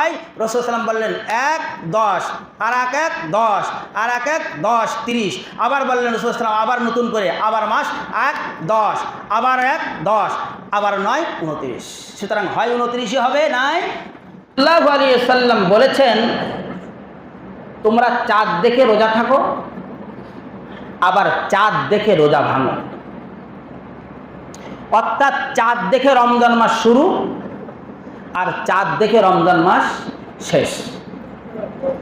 I রসুলাম বললেন, এক, দশ, আর এক এক, দশ, আর এক এক, দশ, তিরিশ। আবার বললেন রসুলাম আবার নতুন করে, আবার মাস, এক, দশ, আবার এক, দশ, আবার নয়, উনত্রিশ। সুতরাং হয় উনত্রিশই হবে, নাই? আল্লাহ আলী সাল্লাম বলেছেন, তোমরা চাঁদ দেখে রোজা থাকো, আবার চাঁদ দেখে রোজা ভাঙো। অর্থাৎ চাঁদ দেখে রমজান মাস শুরু আর চাঁদ দেখে রমজান মাস শেষ।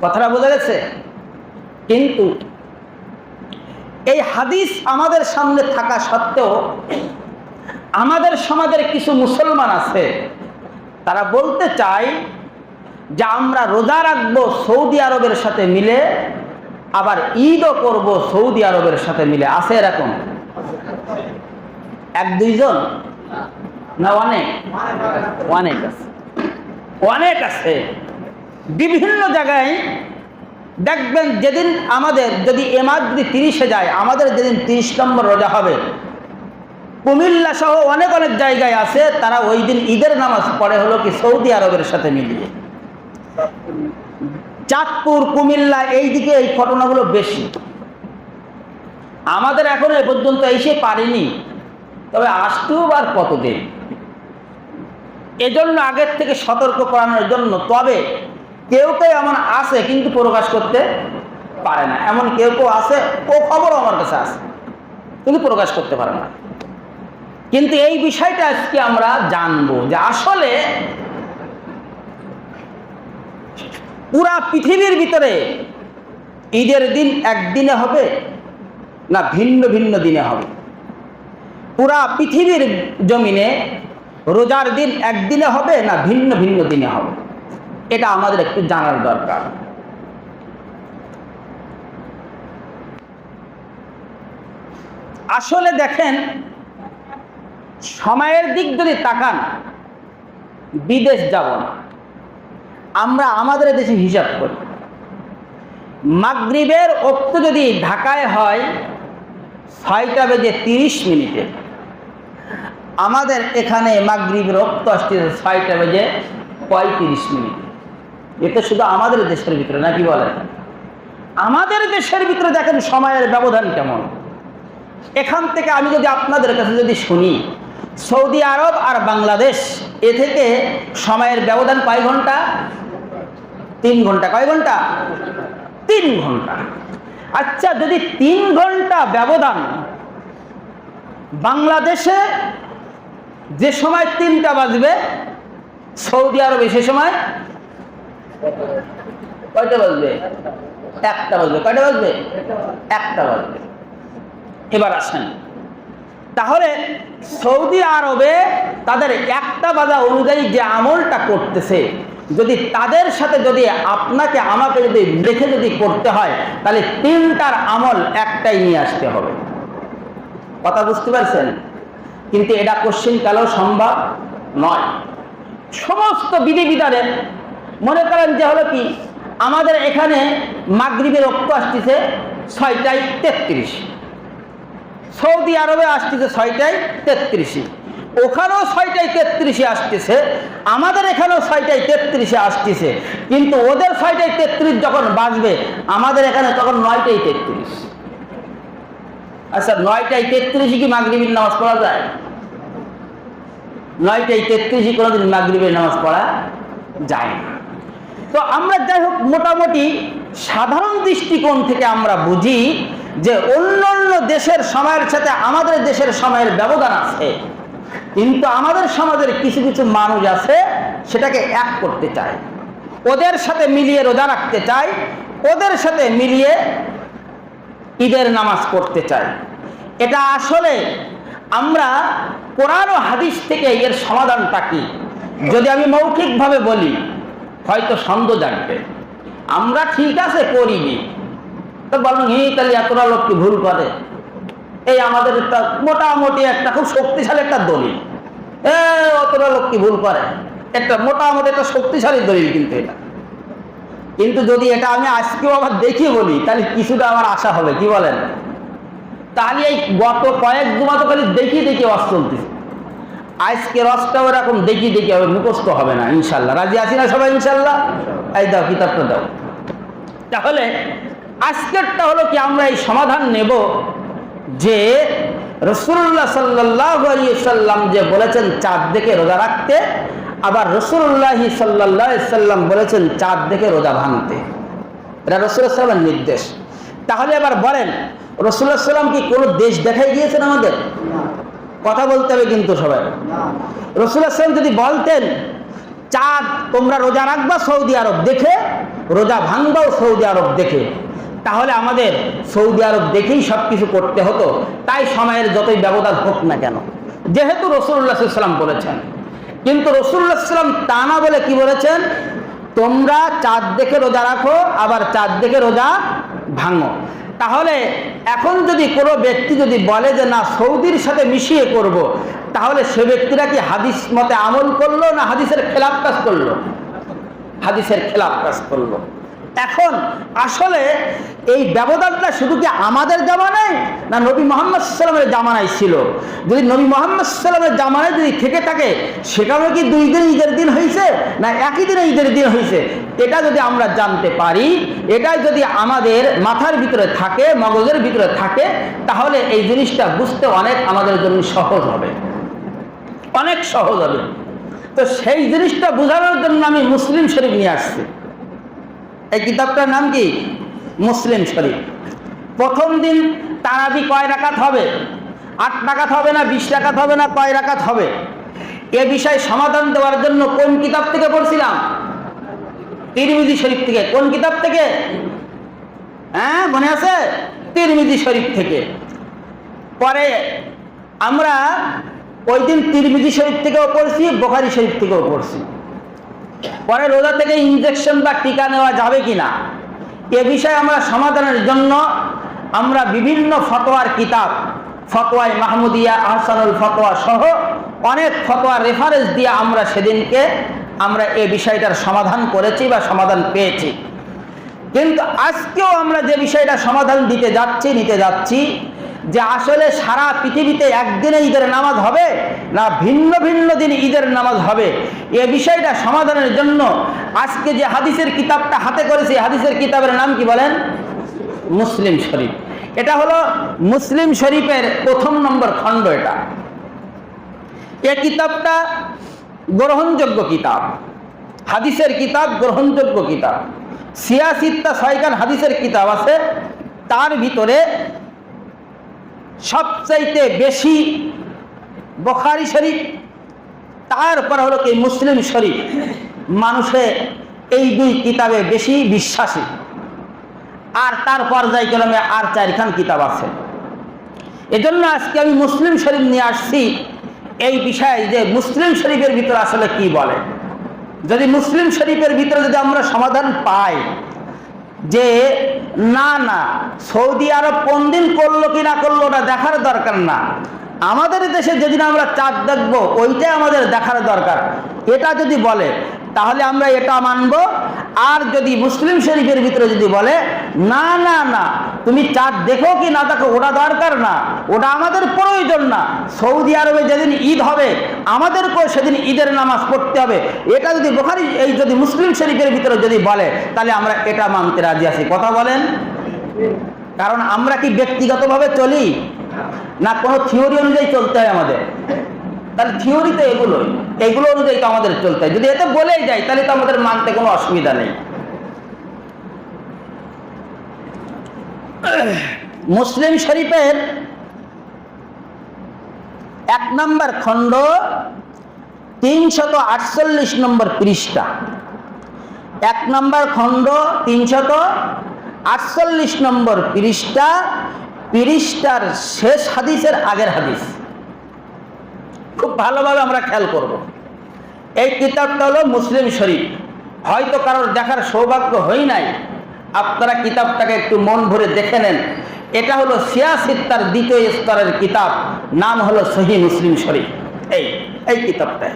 কথাটা বোঝা গেছে? কিন্তু এই হাদিস আমাদের সামনে থাকা সত্ত্বেও আমাদের সমাজের কিছু মুসলমান আছে, তারা বলতে চায় যে আমরা রোজা রাখব সৌদি আরবের সাথে মিলে, আবার ঈদও করব সৌদি আরবের সাথে মিলে। আছে এরকম? এক দুইজন? না অনেক? অনেক আছে। অনেক আছে। বিভিন্ন জায়গায় দেখবেন যেদিন আমাদের যদি এমাদ যদি তিরিশে যায়, আমাদের যেদিন তিরিশ নম্বর রোজা হবে। কুমিল্লা সহ অনেক অনেক জায়গায় আছে, তারা ওই দিন ঈদের নামাজ পড়ে হলো কি সৌদি আরবের সাথে মিলিয়ে। চাঁদপুর, কুমিল্লা এই দিকে এই ঘটনাগুলো বেশি। আমাদের এখনও এ পর্যন্ত এসে পারিনি। তবে আসতেও আর কতদিন? এজন্য আগের থেকে সতর্ক করানোর জন্য, তবে কেউ কেউ এমন আছে কিন্তু প্রকাশ করতে পারে না। এমন কেউ কেউ আছে, ও খবর আমার কাছে আছে, কিন্তু প্রকাশ করতে পারে না। কিন্তু এই বিষয়টা আজকে আমরা জানব যে আসলে পুরা পৃথিবীর ভিতরে ঈদের দিন একদিনে হবে না ভিন্ন ভিন্ন দিনে হবে? পুরা পৃথিবীর জমিনে রোজার দিন একদিনে হবে না ভিন্ন ভিন্ন দিনে হবে? এটা আমাদের একটু জানার দরকার। আসলে দেখেন, সময়ের দিক যদি তাকান, বিদেশ যাব না। আমরা আমাদের দেশে হিসাব করি। মাগরিবের অক্ত যদি ঢাকায় হয়, ছয়টা বেজে তিরিশ মিনিটে। আমাদের এখানে মাগরিবের রক্ত আসছে ছয়টা বেজে পঁয়ত্রিশ মিনিট। এটা শুধু আমাদের দেশের ভিতরে নাকি বলেন? আমাদের দেশের ভিতরে দেখেন সময়ের ব্যবধান কেমন? এখান থেকে আমি যদি আপনাদের কাছে যদি শুনি, সৌদি আরব আর বাংলাদেশ, এ থেকে সময়ের ব্যবধান কয় ঘণ্টা? তিন ঘণ্টা। কয় ঘণ্টা? তিন ঘণ্টা। আচ্ছা যদি তিন ঘণ্টা ব্যবধান বাংলাদেশে যে সময় তিনটা বাজবে, সৌদি আরবে সে সময় কয়টা বাজবে? একটা বাজবে। কয়টা বাজবে? একটা বাজবে। এবার আসেন। তাহলে সৌদি আরবে তাদের একটা বাজা অনুযায়ী যে আমলটা করতেছে, যদি তাদের সাথে যদি আপনাকে, আমাকে যদি দেখে যদি করতে হয়, তাহলে তিনটার আমল একটাই নিয়ে আসতে হবে। কথা বুঝতে পারছেন? কিন্তু এটা কোশ্চিন কালেও সম্ভব নয়। সমস্ত বিধিবিধানের মনে করেন যে হলো কি, আমাদের এখানে মাগরিবের রক্ত আসতেছে ছয়টায় তেত্রিশ। সৌদি আরবে আসতেছে ছয়টায় তেত্রিশে। ওখানেও ছয়টায় তেত্রিশে আসতেছে, আমাদের এখানেও ছয়টায় তেত্রিশে আসতেছে। কিন্তু ওদের ছয়টায় তেত্রিশ যখন বাজবে, আমাদের এখানে তখন নয়টাই তেত্রিশ। আচ্ছা নয়টায় তেত্রিশে কি মাগরিবের নামাজ পড়া যায়? নয়টায় তেত্রিশে কোনোদিন মাগরিবের নামাজ পড়া যায় না। তো আমরা যাই হোক, মোটামুটি সাধারণ দৃষ্টিকোণ থেকে আমরা বুঝি যে অন্য অন্য দেশের সময়ের সাথে আমাদের দেশের সময়ের ব্যবধান আছে। কিন্তু আমাদের সমাজের কিছু কিছু মানুষ আছে, সেটাকে এক করতে চায়। ওদের সাথে মিলিয়ে রোজা রাখতে চায়, ওদের সাথে মিলিয়ে ঈদের নামাজ পড়তে চায়। এটা আসলে আমরা কোরআন ও হাদিস থেকে এর সমাধানটা কি? যদি আমি মৌখিকভাবে বলি, হয়তো সন্দেহ জানবে। আমরা ঠিক আছে করিনি। তো বলুন হি তাহলে এতটা লোক কি ভুল করে? এই আমাদের একটা মোটামুটি একটা খুব শক্তিশালী একটা দলিল। এ, অতটা লোক কি ভুল করে? একটা মোটামুটি একটা শক্তিশালী দলিল কিন্তু এটা। কিন্তু যদি এটা আমি আজকেও আবার দেখি বলি, তাহলে কিছুটা আমার আশা হবে, কি বলেন? তাহলে এই গত কয়েক দুমাতো খালি দেখি দেখি ওয়াজ চলতেছে। আজকে রসটাও এরকম দেখি দেখি হবে মুখস্থ হবে না, ইনশাল্লাহ। রাজি আছি না সবাই, ইনশাল্লাহ? এই দাও, কিতাবটা দাও। তাহলে আজকেরটা হলো কি, আমরা এই সমাধান নেব যে রসুল্লাহ সাল্লাহ সাল্লাম যে বলেছেন চাঁদ দেখে রোজা রাখতে, আবার রসুল্লাহি সাল্লাহ সাল্লাম বলেছেন চাঁদ দেখে রোজা ভাঙতে। এটা রসুল্লাহ সাল্লামের নির্দেশ। তাহলে এবার বলেন রসুল্লাহ সাল্লাম কি কোনো দেশ দেখাই গিয়েছেন আমাদের? কথা বলতে হবে কিন্তু সবাই। রসুল্লাহ সাল্লাম যদি বলতেন চাঁদ তোমরা রোজা রাখবা সৌদি আরব দেখে রোজা ভাঙবাও সৌদি আরব দেখে। তাহলে আমাদের সৌদি আরব দেখেই সব কিছু করতে হতো। তাই সময়ের যতই ব্যবধান হোক না কেন। যেহেতু রসুল্লাহ সাল্লাম বলেছেন। কিন্তু রসুল্লাহ সাল্লাম তা না বলে কি বলেছেন? তোমরা চাঁদ দেখে রোজা রাখো আবার চাঁদ দেখে রোজা ভাঙো। তাহলে এখন যদি কোনো ব্যক্তি যদি বলে যে না, সৌদির সাথে মিশিয়ে করব। তাহলে সে ব্যক্তিরা কি হাদিস মতে আমল করল না হাদিসের খেলাফ কাজ করল হাদিসের খেলাফ কাজ করল এখন আসলে এই ব্যবধানটা শুধু কি আমাদের জামানায় না নবী মোহাম্মদ সাল্লামের জামানায় ছিল? যদি নবী মোহাম্মদ সাল্লামের জামানায় যদি থেকে থাকে সেখানে কি দুই দিন ঈদের দিন হয়েছে না একই দিনে ঈদের দিন হয়েছে এটা যদি আমরা জানতে পারি, এটা যদি আমাদের মাথার ভিতরে থাকে, মগজের ভিতরে থাকে, তাহলে এই জিনিসটা বুঝতে অনেক আমাদের জন্য সহজ হবে। অনেক সহজ হবে। তো সেই জিনিসটা বোঝানোর জন্য আমি মুসলিম শরীফ নিয়ে আসছি। এই কিতাবটার নাম কি? মুসলিম শরীফ। প্রথম দিন তারাবি কয় রাকাত হবে? আট টাকাত হবে না বিশ টাকাত হবে না কয় রাকাত হবে? এ বিষয়ে সমাধান দেওয়ার জন্য কোন কিতাব থেকে পড়ছিলাম? তিরমিজি শরীফ থেকে। কোন কিতাব থেকে? হ্যাঁ মনে আছে? তিরমিজি শরীফ থেকে। পরে আমরা ওই দিন তিরমিজি শরীফ থেকেও পড়ছি, বোখারি শরীফ থেকেও পড়ছি। পরে রোজা থেকে ইঞ্জেকশন বা টিকা নেওয়া যাবে কিনা? এ বিষয়ে আমরা সমাধানের জন্য আমরা বিভিন্ন ফতোয়ার কিতাব ফতোয়ায় মাহমুদিয়া, আহসানুল ফতোয়া সহ অনেক ফতোয়ার রেফারেন্স দিয়ে আমরা সেদিনকে আমরা এ বিষয়টার সমাধান করেছি বা সমাধান পেয়েছি। কিন্তু আজকেও আমরা যে বিষয়টা সমাধান দিতে যাচ্ছি, নিতে যাচ্ছি যে আসলে সারা পৃথিবীতে একদিনে ঈদের নামাজ হবে না ভিন্ন ভিন্ন দিন ঈদের নামাজ হবে? এ বিষয়টা সমাধানের জন্য আজকে যে হাদিসের কিতাবটা হাতে করেছি হাদিসের কিতাবের নাম কি বলেন? মুসলিম শরীফ। এটা হলো মুসলিম শরীফের প্রথম নম্বর খণ্ড এটা। এ কিতাবটা গ্রহণযোগ্য কিতাব। হাদিসের কিতাব গ্রহণযোগ্য কিতাব। সিয়াসিত্তা ছয়খান হাদিসের কিতাব আছে। তার ভিতরে সবচাইতে বেশি বখারি শরীফ, তারপর হলো কি মুসলিম শরীফ। মানুষে এই দুই কিতাবে বেশি বিশ্বাসী। আর তার পর্যায়ক্রমে আর চারখান কিতাব আছে। এজন্য আজকে আমি মুসলিম শরীফ নিয়ে আসছি এই বিষয়ে যে মুসলিম শরীফের ভিতরে আসলে কি বলে। যদি মুসলিম শরীফের ভিতরে যদি আমরা সমাধান পাই যে, না না, সৌদি আরব কোন দিন করল কি না করল ওটা দেখার দরকার না। আমাদের দেশে যেদিন আমরা চাঁদ দেখব, ওইটাই আমাদের দেখার দরকার। এটা যদি বলে তাহলে আমরা এটা মানব। আর যদি মুসলিম শরীফের ভিতরে যদি বলে, না না না, তুমি চাঁদ দেখো কি না দেখো, ওটা দরকার না, ওটা আমাদের প্রয়োজন না। সৌদি আরবে যেদিন ঈদ হবে, আমাদেরকেও সেদিন ঈদের নামাজ পড়তে হবে। এটা যদি বোখারি, এই যদি মুসলিম শরীফের ভিতরে যদি বলে, তাহলে আমরা এটা মানতে রাজি আছি। কথা বলেন? কারণ আমরা কি ব্যক্তিগতভাবে চলি? না কোনো থিওরি অনুযায়ী চলতে হয় আমাদের? তাহলে থিওরি তো এগুলোই। এগুলো অনুযায়ী তো আমাদের চলতে হয়। যদি এতে বলেই যায়, তাহলে তো আমাদের মানতে কোনো অসুবিধা নেই। মুসলিম শরীফের এক নম্বর খণ্ড তিনশত আটচল্লিশ নম্বর পৃষ্ঠা। এক নম্বর খণ্ড তিনশত আটচল্লিশ নম্বর পৃষ্ঠা, পৃষ্ঠার শেষ হাদিসের আগের হাদিস। খুব ভালোভাবে আমরা খেয়াল করব। এই কিতাবটা হলো মুসলিম শরীফ। হয়তো কারোর দেখার সৌভাগ্য হয় নাই। আপনারা কিতাবটাকে একটু মন ভরে দেখে নেন। এটা হলো সিয়াসিত্তার দ্বিতীয় স্তরের কিতাব। নাম হলো সহি মুসলিম শরীফ। এই এই কিতাবটায়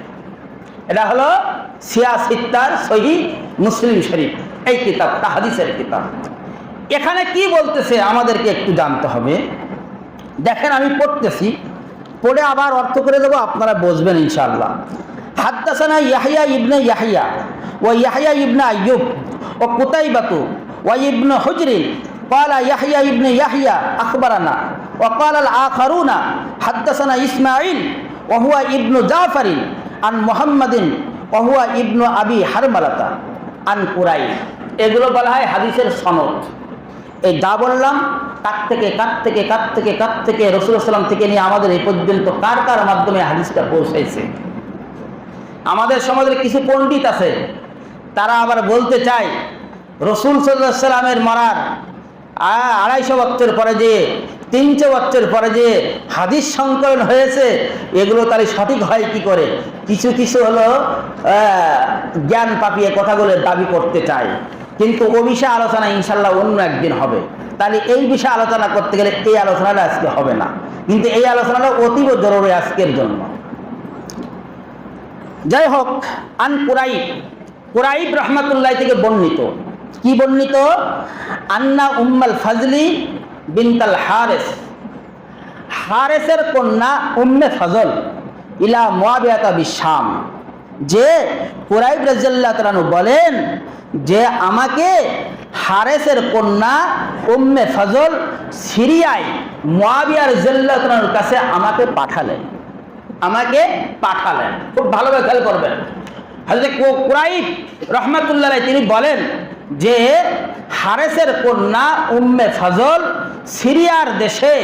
এটা হলো সিয়াসিত্তার সহি মুসলিম শরীফ। এই কিতাব, তাহাদিসের কিতাব। এখানে কি বলতেছে আমাদেরকে একটু জানতে হবে। দেখেন আমি পড়তেছি। পড়ে আবার অর্থ করে দেবো আপনারা বুঝবেন ইনশাআল্লাহ হাদ্দাসানা ইয়াহিয়া ইবনে ইয়াহিয়া ও ইয়াহিয়া ইবনে আইয়ুব ও কুতাইবাতু ও ইবনে হুজরিন قال يحيى ابن يحيى أخبرنا وقال الآخرون حدثنا إسماعيل وهو ابن جعفر عن محمد وهو ابن أبي حرملة عن قراي এগুলো বলা হয় হাদিসের সনদ এই যা বললাম, কার থেকে কার থেকে কার থেকে কার থেকে রসুল সাল্লাম থেকে নিয়ে আমাদের এই পর্যন্ত কার কার মাধ্যমে হাদিসটা পৌঁছাইছে? আমাদের সমাজের কিছু পণ্ডিত আছে, তারা আবার বলতে চায়, রসুল সাল্লামের মরার আড়াইশো বছর পরে যে, তিনশো বছর পরে যে হাদিস সংকলন হয়েছে, এগুলো তাহলে সঠিক হয় কি করে? কিছু কিছু হলো জ্ঞান পাপিয়ে কথাগুলো দাবি করতে চায়। কিন্তু ও বিষয়ে আলোচনা ইনশাল্লাহ অন্য একদিন হবে। তাহলে এই বিষয়ে আলোচনা করতে গেলে এই আলোচনাটা আজকে হবে না। কিন্তু এই আলোচনাটা অতীব জরুরি আজকের জন্য। যাই হোক, আন কুরাইব। কুরাইব রহমাতুল্লাহ থেকে বর্ণিত। কি বর্ণিত? আন্না উম্মাল ফাজলি বিনতাল হারেস। হারেসের কন্যা উম্মে ফজল ইলা মোয়াবিয়াতা বিশাম যে কোরাইব রাজিয়াল্লাহ তালানু বলেন যে আমাকে হারেসের কন্যা উম্মে ফজল সিরিয়ায় মোয়াবিয়ার জল্লাহ তালানুর কাছে আমাকে পাঠালেন। আমাকে পাঠালেন। খুব ভালোভাবে খেয়াল করবেন। হজরত কোরাইব রহমাতুল্লাহ তিনি বলেন যে হারেসের কন্যা উম্মে ফজল সিরিয়ার দেশে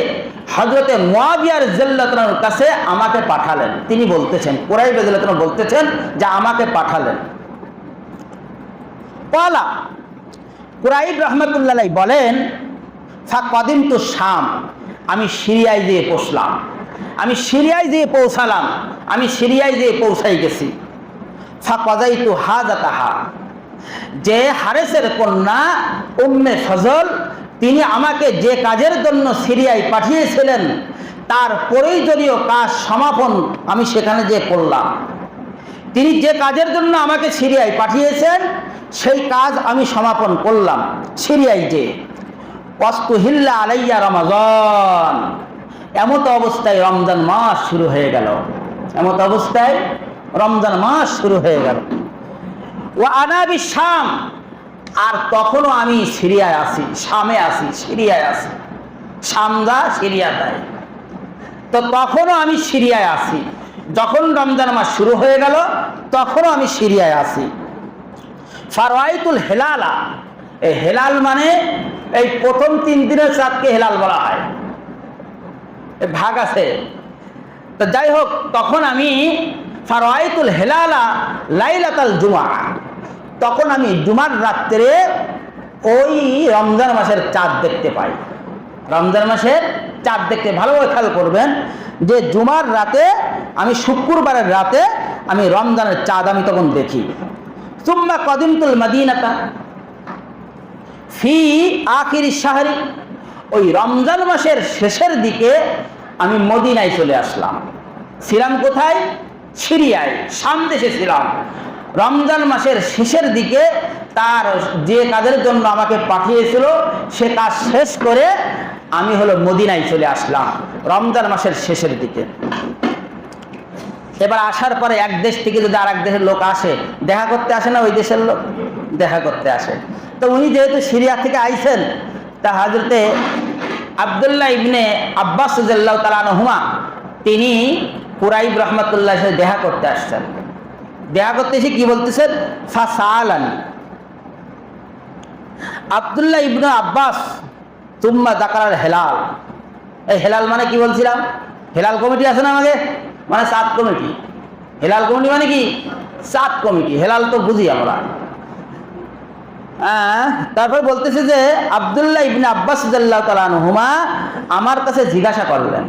হজরতে মোয়াবিয়ার জেল্লাতনার কাছে আমাকে পাঠালেন। তিনি বলতেছেন কুরাইব জেল্লাতনা বলতেছেন যে আমাকে পাঠালেন। পলা কুরাইব রহমতুল্লাহ বলেন, ফা কদিন তো শাম আমি সিরিয়ায় দিয়ে পৌঁছলাম। আমি সিরিয়ায় দিয়ে পৌঁছালাম। আমি সিরিয়ায় দিয়ে পৌঁছাই গেছি। ফা কজাই তু হাজা তাহা যে হারেসের কন্যা, উম্মে ফজল, তিনি আমাকে যে কাজের জন্য সিরিয়ায় পাঠিয়েছিলেন, তার প্রয়োজনীয় কাজ সমাপন আমি সেখানে যে করলাম। তিনি যে কাজের জন্য আমাকে সিরিয়ায় পাঠিয়েছেন, সেই কাজ আমি সমাপন করলাম, সিরিয়ায় যে। অস্তুহিল্লা আলাইয়া রমাজন। এমত অবস্থায় রমজান মাস শুরু হয়ে গেল। এমত অবস্থায় রমজান মাস শুরু হয়ে গেল। ও আনাবি শাম আর তখনও আমি সিরিয়ায় আসি শামে আসি সিরিয়ায় আসি শামদা সিরিয়া দেয় তো তখনও আমি সিরিয়ায় আসি যখন রমজান মাস শুরু হয়ে গেল, তখনও আমি সিরিয়ায় আসি ফারওয়াইতুল হেলালা। এই হেলাল মানে এই প্রথম তিন দিনের চাঁদকে হেলাল বলা হয়। ভাগ আছে। তো যাই হোক, তখন আমি ফারওয়াইতুল হেলালা লাইলাতাল জুমা তখন আমি জুমার রাত্রে ওই রমজান মাসের চাঁদ দেখতে পাই। রমজান মাসের চাঁদ দেখতে ভালোভাবে খেয়াল করবেন যে জুমার রাতে আমি শুক্রবারের রাতে আমি রমজানের চাঁদ আমি তখন দেখি। তুম্মা কদিমতুল মদিনাতা ফি আখির শাহরি। ওই রমজান মাসের শেষের দিকে আমি মদিনায় চলে আসলাম। ছিলাম কোথায়? সিরিয়ায়, শাম দেশে ছিলাম। রমজান মাসের শেষের দিকে তার যে কাজের জন্য আমাকে পাঠিয়েছিল, সে কাজ শেষ করে আমি হলো মদিনায় চলে আসলাম রমজান মাসের শেষের দিকে। এবার আসার পরে এক দেশ থেকে যদি আর এক দেশের লোক আসে, দেখা করতে আসে না ওই দেশের লোক? দেখা করতে আসে। তো উনি যেহেতু সিরিয়া থেকে আইছেন, তা হাজরতে আবদুল্লাহ ইবনে আব্বাস তাআলা হুমা তিনি কুরাইব রহমতুল্লাহ দেখা করতে আসছেন। দেখা করতে এসে কি বলতেছেন ফাসালান। আবদুল্লাহ ইবনে আব্বাস তুম্মা দাকার হেলাল। এই হেলাল মানে কি বলছিলাম? হেলাল কমিটি আছে না আমাকে মানে সাত কমিটি। হেলাল কমিটি মানে কি? সাত কমিটি। হেলাল তো বুঝি আমরা। হ্যাঁ, তারপর বলতেছে যে আবদুল্লাহ ইবনে আব্বাস হুমা আমার কাছে জিজ্ঞাসা করলেন।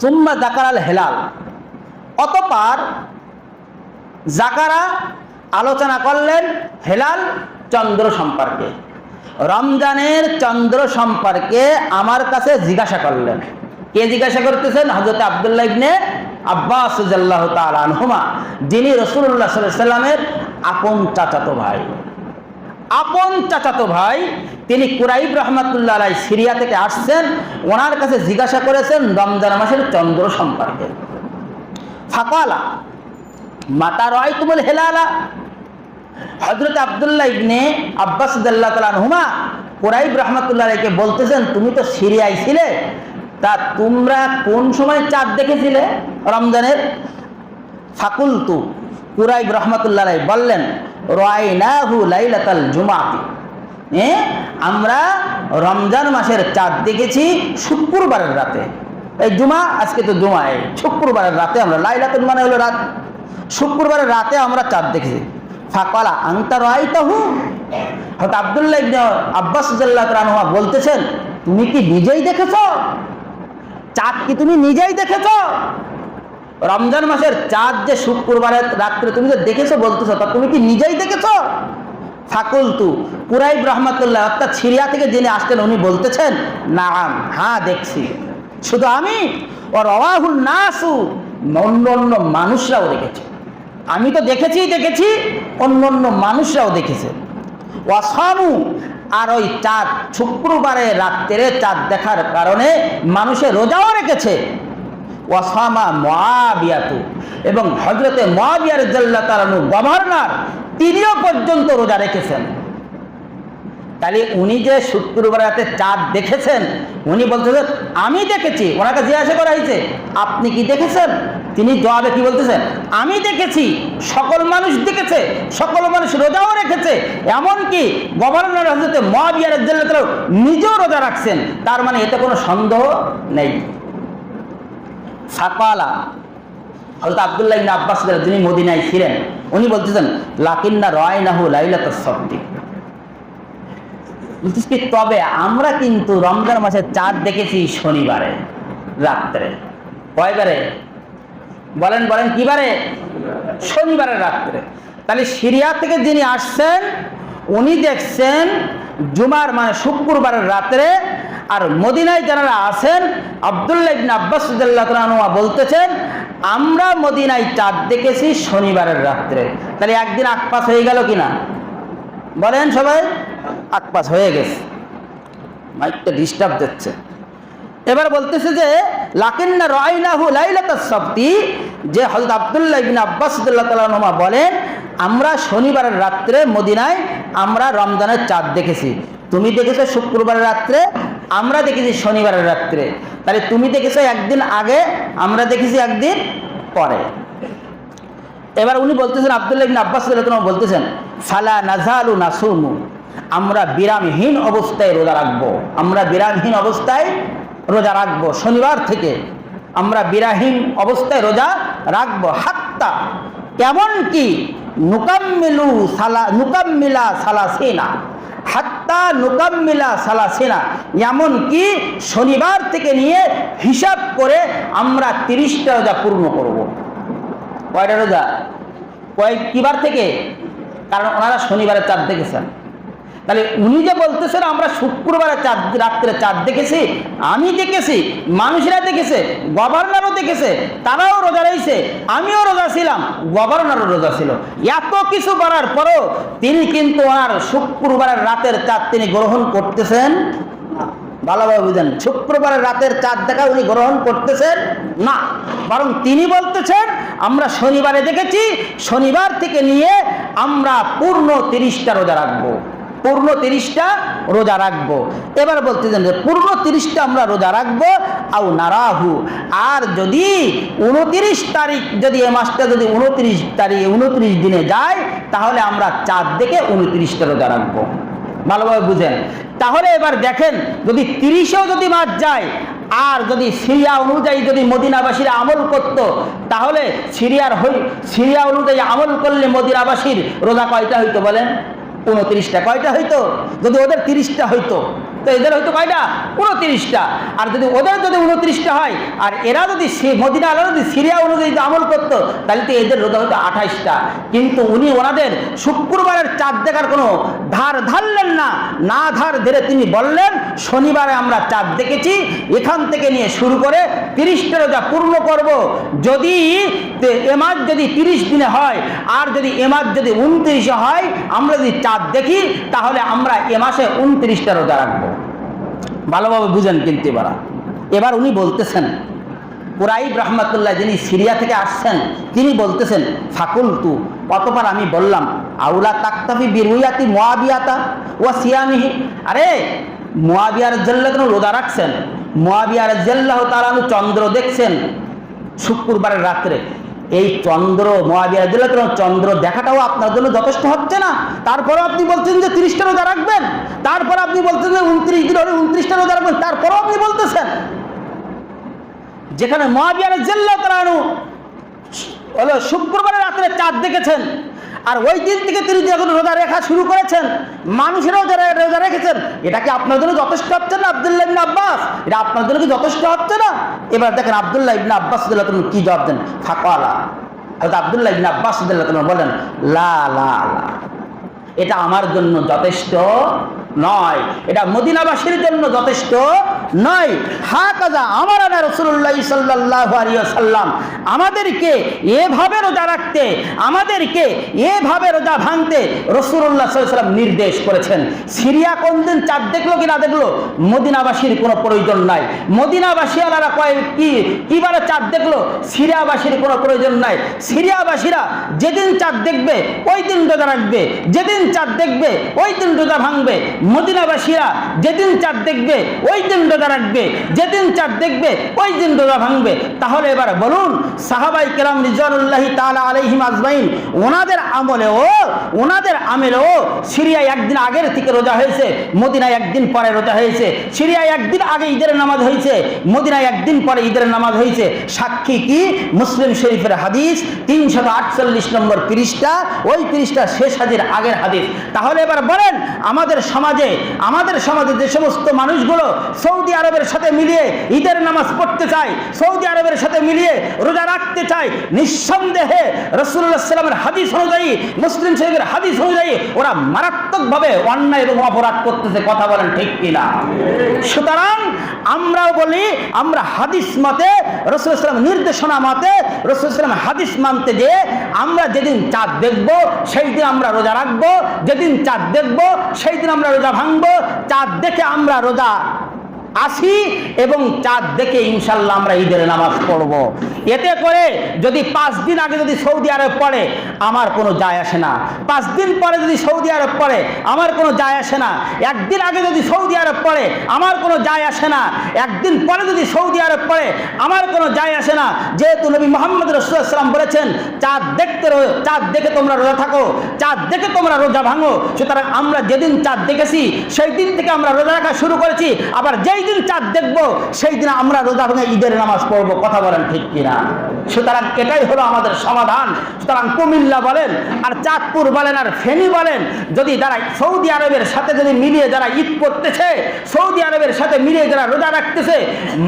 চুম্মা জাকারাল হেলাল। অতপার জাকারা আলোচনা করলেন হেলাল চন্দ্র সম্পর্কে। রমজানের চন্দ্র সম্পর্কে আমার কাছে জিজ্ঞাসা করলেন। কে জিজ্ঞাসা করতেছেন? হজরত আবদুল্লাহ ইবনে আব্বাস রাদিয়াল্লাহু তাআলা আনহুমা, যিনি আলাইহি সাল্লামের আপন চাচাতো ভাই। আপন চাচাতো ভাই, তিনি কুরাইব রহমাতুল্লাহ সিরিয়া থেকে আসছেন, ওনার কাছে জিজ্ঞাসা করেছেন রমজান মাসের চন্দ্র সম্পর্কে। ফাকালা। মাতা রয় তুমুল হেলালা। হজরত আবদুল্লাহ ইবনে আব্বাস তালা হুমা কোরাইব রহমতুল্লাহ আলাইকে বলতেছেন, তুমি তো সিরিয়ায় ছিলে তা তোমরা কোন সময় চাঁদ দেখেছিলে? রমজানের। ফাকুলতু, কুরাইব রহমতুল্লাহ বললেন রাইনাহু লাইলাতাল জুমাতি। এ, আমরা রমজান মাসের চাঁদ দেখেছি শুক্রবারের রাতে। এই জুমা, আজকে তো জুমা শুক্রবারের রাতে আমরা, লাইলাতুল মানে হলো রাত। শুক্রবারের রাতে আমরা চাঁদ দেখেছি। ফাকালা আংতা রাইতাহু? হয়তো আবদুল্লাহ ইবনে আব্বাস রানুমা বলতেছেন, তুমি কি নিজেই দেখেছ? চাঁদ কি তুমি নিজেই দেখেছ? রমজান মাসের চাঁদ যে শুক্রবারের রাত্রে তুমি যে দেখেছ বলতেছো, তা তুমি কি নিজেই দেখেছ? ফাকুলতু, কুরাইব রহমতুল্লাহ, অর্থাৎ সিরিয়া থেকে যিনি আসতেন উনি বলতেছেন না হ্যাঁ দেখছি। শুধু আমি? ও রওয়াহুল নাসু। অন্য অন্য মানুষরাও দেখেছে। আমি তো দেখেছি দেখেছি অন্য অন্য মানুষরাও দেখেছে। ওয়াসামু, আর ওই চাঁদ, শুক্রবারে রাত্রে চাঁদ দেখার কারণে মানুষের রোজাও রেখেছে। ওয়াসামা মহাবিয়াতু এবং হজরতে মহাবিয়ার জাল্লা তারানু গভর্নর, তিনিও পর্যন্ত রোজা রেখেছেন। তাহলে উনি যে শুক্রবার রাতে চাঁদ দেখেছেন, উনি বলতেছেন আমি দেখেছি। ওনাকে জিজ্ঞাসা করা হয়েছে, আপনি কি দেখেছেন? তিনি জবাবে কি বলতেছেন, আমি দেখেছি, সকল মানুষ দেখেছে, সকল মানুষ রোজাও রেখেছে, এমনকি গভর্নর হজরতে মহাবিয়ার জেলা নিজেও রোজা রাখছেন। তার মানে এতে কোনো সন্দেহ নেই। সাকালা হজরত আবদুল্লাহ আব্বাস যিনি মদিনায় ছিলেন, উনি বলতেছেন, লাকিন্না রয় নাহু লাইলাত সবটি তবে আমরা কিন্তু রমজান মাসে চাঁদ দেখেছি শনিবারে, রাত্রে। কয়বারে? বলেন বলেন, কিবারে? শনিবারের রাত্রে। তাহলে সিরিয়া থেকে যিনি আসছেন, উনি দেখছেন জুমার মানে শুক্রবারের রাত্রে, আর মদিনায় যারা আছেন, আবদুল্লাহ আব্বাস বলতেছেন, আমরা মদিনায় চাঁদ দেখেছি শনিবারের রাত্রে। তাহলে একদিন আকপাস হয়ে গেল কিনা? বলেন সবাই। আকপাস হয়ে গেছে। মাইকটা ডিস্টার্ব দিচ্ছে। এবার বলতেছে যে, লাকিন্না রাইনাহু লাইলাতাস সাবতি, যে হযরত আব্দুল্লাহ ইবনে আব্বাস আনহুমা বলেন, আমরা শনিবারের রাত্রে মদিনায়, আমরা রমজানের চাঁদ দেখেছি। তুমি দেখেছ শুক্রবারের রাত্রে? আমরা দেখেছি শনিবারের রাত্রে। তাহলে তুমি দেখেছ একদিন আগে, আমরা দেখেছি একদিন পরে। এবার উনি বলতেছেন, আব্দুল্লাহ ইবনে আব্বাস বলতেছেন, ফালা নাজালু নাসুমু। আমরা বিরামহীন অবস্থায় রোজা রাখব। আমরা বিরামহীন অবস্থায় রোজা রাখব। শনিবার থেকে আমরা বিরাহীন অবস্থায় রোজা রাখব। হাত্তা কেমন কি? নুকাম্মিলু সালা নুকাম্মিলা সালাসিনা। হাত্তা নুকাম্মিলা সালাসিনা। এমন কি? শনিবার থেকে নিয়ে হিসাব করে আমরা তিরিশটা রোজা পূর্ণ করব। কয়টা রোজা? কয় কিবার থেকে? কারণ ওনারা শনিবারে চাঁদ দেখেছেন। তাহলে উনি যে বলতেছেন, আমরা শুক্রবারে চাঁদ, রাত্রে চাঁদ দেখেছি, আমি দেখেছি, মানুষেরা দেখেছে, গভর্নরও দেখেছে, তারাও রোজা রয়েছে, আমিও রোজা ছিলাম, গভর্নরও রোজা ছিল। এত কিছু করার পরও তিনি কিন্তু ওনার শুক্রবারের রাতের চাঁদ তিনি গ্রহণ করতেছেন ভালোভাবে বুঝেন, শুক্রবারের রাতের চাঁদ দেখা উনি গ্রহণ করতেছেন না। বরং তিনি বলতেছেন, আমরা শনিবারে দেখেছি, শনিবার থেকে নিয়ে আমরা পূর্ণ তিরিশটা রোজা রাখব। পূর্ণ তিরিশটা রোজা রাখব। এবার বলতেছেন যে, পূর্ণ তিরিশটা আমরা রোজা রাখব, আও নারাহু। আর যদি উনতিরিশ তারিখ, যদি এ মাসটা যদি উনত্রিশ তারিখ, উনত্রিশ দিনে যায়, তাহলে আমরা চাঁদ দেখে উনত্রিশটা রোজা রাখব। ভালোভাবে বুঝেন। তাহলে এবার দেখেন, যদি তিরিশেও যদি মাস যায়, আর যদি সিরিয়া অনুযায়ী যদি মদিনাবাসীরা আমল করত, তাহলে সিরিয়ার হই, সিরিয়া অনুযায়ী আমল করলে মদিনাবাসীর রোজা কয়টা হইতো বলেন? উনত্রিশটা কয়টা হইতো? যদি ওদের তিরিশটা হইতো তো এদের হয়তো কয়টা? উনত্রিশটা। আর যদি ওদের যদি উনত্রিশটা হয়, আর এরা যদি সে মদিনা আলো যদি সিরিয়া অনুযায়ী আমল করতো, তাহলে তো এদের রোজা হয়তো আঠাইশটা। কিন্তু উনি ওনাদের শুক্রবারের চাঁদ দেখার কোনো ধার ধারলেন না। না ধার ধরে তিনি বললেন, শনিবারে আমরা চাঁদ দেখেছি, এখান থেকে নিয়ে শুরু করে তিরিশটা রোজা পূর্ণ করব। যদি তে- এ মাস যদি তিরিশ দিনে হয়, আর যদি এ মাস যদি উনত্রিশে হয়, আমরা যদি চাঁদ দেখি, তাহলে আমরা এ মাসে উনত্রিশটা রোজা রাখব। ভালোভাবে বুঝেন কিন্তু এবার। এবার উনি বলতেছেন, কুরাইব রহমাতুল্লাহ যিনি সিরিয়া থেকে আসছেন, তিনি বলতেছেন ফাকুল তু অতবার আমি বললাম, আউলা তাক্তাফি বিরুইয়াতি মোয়াবিয়াতা ও সিয়ামিহি? আরে মোয়াবিয়ার জেল্লা কেন রোদা রাখছেন মোয়াবিয়ার জেল্লাহ তালানু চন্দ্র দেখছেন শুক্রবারের রাত্রে। এই চন্দ্র মহাবিয়া দিলে তোমার চন্দ্র দেখাটাও আপনার জন্য যথেষ্ট হচ্ছে না। তারপরে আপনি বলছেন যে তিরিশটা রোজা রাখবেন। তারপর আপনি বলছেন যে উনত্রিশ দিন হলে উনত্রিশটা রোজা রাখবেন। তারপরেও আপনি বলতেছেন। যেখানে মহাবিয়ার জেল্লা তারা হলো শুক্রবারের রাত্রে চাঁদ দেখেছেন। আর ওই দিন থেকে তিনি যখন রোজা রেখা শুরু করেছেন মানুষেরাও যারা রোজা রেখেছেন, এটা কি আপনার জন্য যথেষ্ট হচ্ছে না, আবদুল্লাহ ইবনে আব্বাস? এটা আপনার জন্য কি যথেষ্ট হচ্ছে না? এবার দেখেন আবদুল্লাহ ইবনে আব্বাস তাআলা কি জবাব দেন? ফাকালা। আবদুল্লাহ আব্বাস তাআলা বলেন, লা লা এটা আমার জন্য যথেষ্ট নয়। এটা মদিনাবাসীর জন্য যথেষ্ট নয়। হা কাজা আমার আনা সাল্লাহ সাল্লাম আমাদেরকে এভাবে রোজা রাখতে, আমাদেরকে এভাবে রোজা ভাঙতে রসুল্লাহ সাল্লাম নির্দেশ করেছেন। সিরিয়া কোন দিন চাঁদ দেখল কি না দেখল? মদিনাবাসীর কোনো প্রয়োজন নাই। মদিনাবাসী আলারা কয়, কি কিবারে চাঁদ দেখল? সিরিয়াবাসীর কোনো প্রয়োজন নাই। সিরিয়াবাসীরা যেদিন চাঁদ দেখবে, ওই দিন রোজা রাখবে। যেদিন চাঁদ দেখবে, ওই দিন রোজা ভাঙবে। মদিনাবাসীরা যেদিন চাঁদ দেখবে, ওই দিন রোজা রাখবে। যেদিন চাঁদ দেখবে, ওই দিন রোজা ভাঙবে। তাহলে এবার বলুন, সাহাবাই কেরাম রিজওয়ানুল্লাহ তাআলা আলাইহিম আজমাইন, ওনাদের আমলেও, ওনাদের আমেলেও সিরিয়ায় একদিন আগের থেকে রোজা হয়েছে, মদিনায় একদিন পরে রোজা হয়েছে, সিরিয়ায় একদিন আগে ঈদের নামাজ হয়েছে, মদিনায় একদিন পরে ঈদের নামাজ হয়েছে। সাক্ষী কি? মুসলিম শরীফের হাদিস, তিনশত আটচল্লিশ নম্বর পৃষ্ঠা, ওই পৃষ্ঠা শেষ হাজির আগের হাদিস। তাহলে এবার বলেন, আমাদের সমাজে আমাদের সমাজে যে সমস্ত মানুষগুলো সৌদি আরবের সাথে মিলিয়ে ঈদের নামাজ পড়তে চায় সৌদি আরবের সাথে মিলিয়ে রোজা রাখতে চায় নিঃসন্দেহে রসুল্লাহ সাল্লামের হাদিস অনুযায়ী, মুসলিম শরীফের হাদিস অনুযায়ী ওরা মারাত্মকভাবে অন্যায় এবং অপরাধ করতেছে, কথা বলেন ঠিক কিনা? সুতরাং আমরাও বলি, আমরা হাদিস মতে রসুলাম নির্দেশনা মতে রসুলাম হাদিস মানতে যে আমরা যেদিন চাঁদ দেখব, সেই দিন আমরা রোজা রাখব। যেদিন চাঁদ দেখব, সেই দিন আমরা রোজা ভাঙবো। চাঁদ দেখে আমরা রোজা আসি এবং চাঁদ দেখে ইনশাল্লাহ আমরা ঈদের নামাজ পড়ব। এতে করে যদি পাঁচ দিন আগে যদি সৌদি আরব পড়ে, আমার কোনো যায় আসে না। পাঁচ দিন পরে যদি সৌদি আরব পড়ে, আমার কোনো যায় আসে না। একদিন আগে যদি সৌদি আরব পড়ে, আমার কোনো যায় আসে না। একদিন পরে যদি সৌদি আরব পড়ে, আমার কোনো যায় আসে না। যেহেতু নবী মোহাম্মদ রসুলাম বলেছেন, চাঁদ দেখতে চাঁদ দেখে তোমরা রোজা থাকো, চাঁদ দেখে তোমরা রোজা ভাঙো। সুতরাং আমরা যেদিন চাঁদ দেখেছি সেই দিন থেকে আমরা রোজা রাখা শুরু করেছি। আবার যেই দিন চাঁদ দেখব সেই দিন আমরা রোজা ভেঙে ঈদের নামাজ পড়ব, কথা বলেন ঠিক কিনা? সুতরাং এটাই হলো আমাদের সমাধান। সুতরাং কুমিল্লা বলেন, আর চাঁদপুর বলেন, আর ফেনী বলেন, যদি যারা সৌদি আরবের সাথে যদি মিলিয়ে যারা ঈদ করতেছে, সৌদি আরবের সাথে মিলিয়ে যারা রোজা রাখতেছে,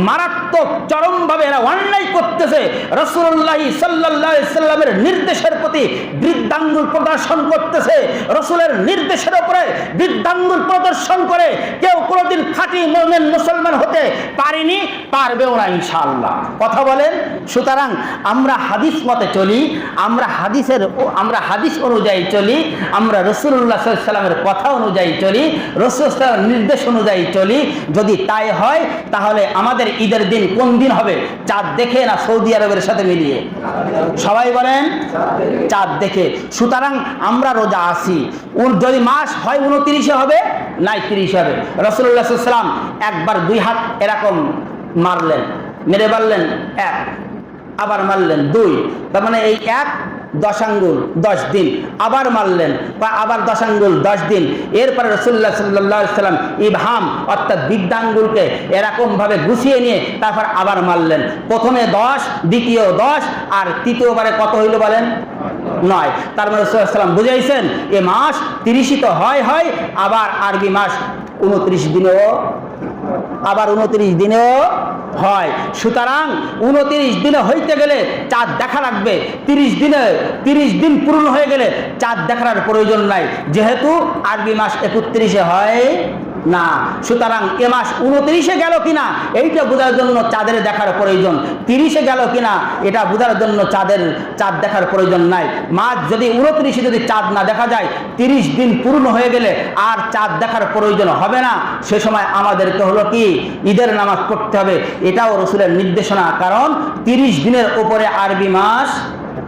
মারাত্মক চরমভাবে এরা অন্যায় করতেছে। রসুল্লাহি সাল্লাহ নির্দেশের প্রতি বৃদ্ধাঙ্গুল প্রদর্শন করতেছে। রসুলের নির্দেশের উপরে বৃদ্ধাঙ্গুল প্রদর্শন করে। কেউ কোনোদিন খাঁটি মোমেন মুসলমান হতে পারেনি, পারবেও না ইনশাআল্লাহ। কথা বলেন, সুতরাং আমরা হাদিস মতে চলি, আমরা হাদিসের আমরা হাদিস অনুযায়ী চলি, আমরা রসুল্লাহ সাল্লামের কথা অনুযায়ী চলি, রসুলের নির্দেশ অনুযায়ী চলি। যদি তাই হয়, তাহলে আমাদের ঈদের দিন কোন দিন হবে? চাঁদ দেখে না সৌদি আরবের সাথে মিলিয়ে? সবাই বলেন, চাঁদ দেখে। সুতরাং আমরা রোজা আসি যদি মাস হয় উনত্রিশে হবে নাই তিরিশে হবে। রসুল্লাহ সাল্লাম একবার দুই হাত এরকম মারলেন, মেরে মারলেন এক, আবার মারলেন, দুই, তার মানে এই এক দশ আঙ্গুল দশ দিন, আবার মারলেন, বা আবার দশ আঙ্গুল দশ দিন। এরপরে রসুল্লাহ সাল্লাহ সাল্লাম ইবহাম, অর্থাৎ বিদ্যাঙ্গুলকে এরকমভাবে গুছিয়ে নিয়ে তারপর আবার মারলেন। প্রথমে দশ, দ্বিতীয় দশ, আর তৃতীয়বারে কত হইল বলেন? নয়। তার মানে রসুল্লাহ সাল্লাম বুঝাইছেন, এ মাস তিরিশই তো হয় হয়, আবার আরবি মাস উনত্রিশ দিনেও, আবার উনত্রিশ দিনেও হয়। সুতরাং উনত্রিশ দিনে হইতে গেলে চাঁদ দেখা লাগবে। তিরিশ দিনে, তিরিশ দিন পূর্ণ হয়ে গেলে চাঁদ দেখার প্রয়োজন নাই। যেহেতু আরবি মাস একত্রিশে হয় না, সুতরাং এ মাস উনত্রিশে গেল কিনা, এইটা বোঝার জন্য চাঁদের দেখার প্রয়োজন। তিরিশে গেল কিনা, এটা বোঝার জন্য চাঁদের, চাঁদ দেখার প্রয়োজন নাই। মাস যদি উনত্রিশে যদি চাঁদ না দেখা যায়, তিরিশ দিন পূর্ণ হয়ে গেলে আর চাঁদ দেখার প্রয়োজন হবে না। সে সময় আমাদেরকে হলো কি, ঈদের নামাজ পড়তে হবে। এটাও রসুলের নির্দেশনা, কারণ তিরিশ দিনের উপরে আরবি মাস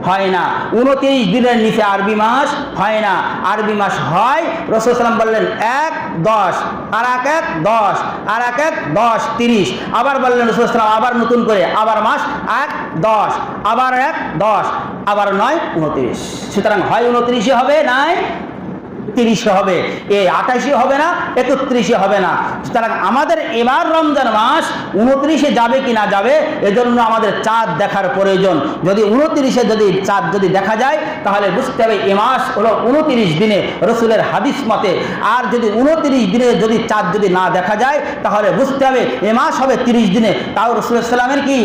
হয় না। উনত্রিশ দিনের নিচে আরবি মাস হয় না। আরবি মাস হয় রসুলাম বললেন, এক দশ, আর এক এক দশ, আর এক এক দশ, তিরিশ। আবার বললেন রসুলাম আবার নতুন করে, আবার মাস এক দশ, আবার এক দশ, আবার নয়, উনত্রিশ। সুতরাং হয় উনত্রিশে হবে, নাই তিরিশে হবে। এ আঠাশে হবে না, একত্রিশে হবে না। সুতরাং আমাদের এবার রমজান মাস উনত্রিশে যাবে কি না যাবে, এজন্য আমাদের চাঁদ দেখার প্রয়োজন। যদি উনত্রিশে যদি চাঁদ যদি দেখা যায়, তাহলে বুঝতে হবে এ মাস হলো উনত্রিশ দিনে রসুলের হাদিস মতে। আর যদি উনত্রিশ দিনে যদি চাঁদ যদি না দেখা যায়, তাহলে বুঝতে হবে এ মাস হবে তিরিশ দিনে। তাও রসুলের সালামের কি?